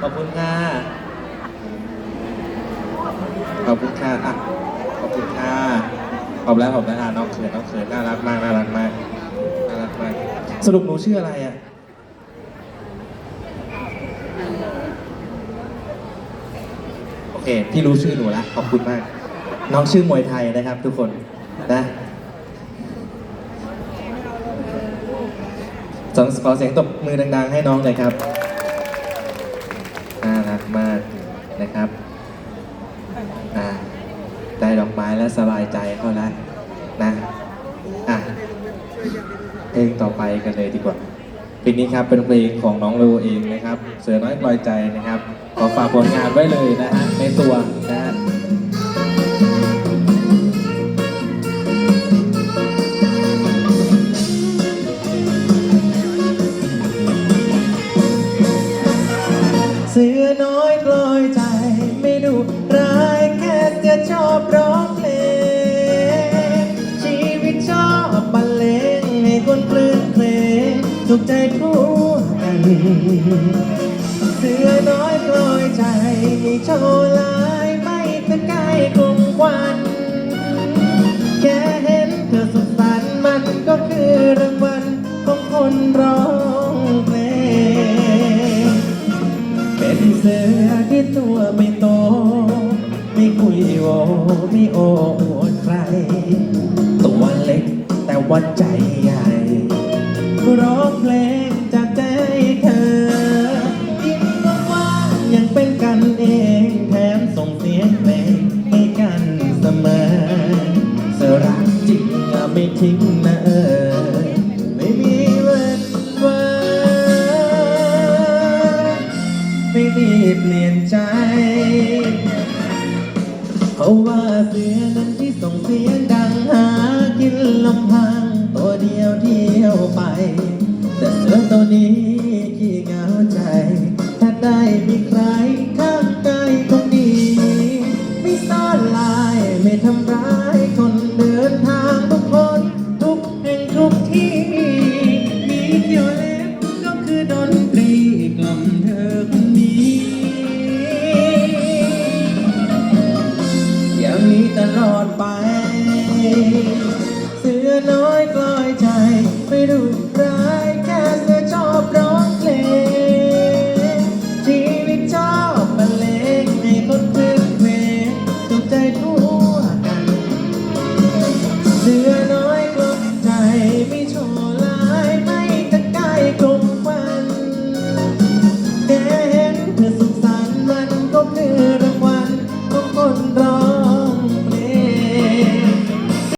ขอบคุณค่ะ ขอบคุณค่ะอะขอบคุณค่ะ ขอบแล้วขอบแล้วอะน้องเขินน้องเขินน่ารักมากน่ารักมากน่ารักมากสรุปหนูชื่ออะไรอะ โอเค พี่รู้ชื่อหนูแล้วขอบคุณมาก น้องชื่อมวยไทยนะครับทุกคนนะสองขอเสียงตบมือดังๆ ให้น้องหน่อยครับ น่ารักมากนะครับอ่าได้ดอกไม้แล้วสบายใจเขาแล้วนะอะเพลงต่อไปกันเลยดีกว่าเพลงนี้ครับเป็นเพลงของน้องโลเองนะครับ เสือน้อยปล่อยใจนะครับ ขอฝากผลงานไว้เลยนะฮะในตัวนะฮะ อบร้องเพลงชีวิตชอบบรรเลงให้คนคลื่นเพลงถูกใจทั่วกัน เสือน้อยกลอยใจมีโชว์ลา ไม่โออวดใคร ตัวเล็กแต่ว่าใจใหญ่ร้องเพลงจากใจเธอยิ้มว่างๆยังเป็นกันเองแถมส่งเสียงเพลงให้กันเสมอเสรักจริงไม่ทิ้งนะ ราะว่าเสียนั้นที่ส่งเสียงดังหากินลำพังตัวเดียวเที่ยวไป แต่เสือตัวนี้ขี้เหงาใจ ถ้าได้มีใครข้าง tu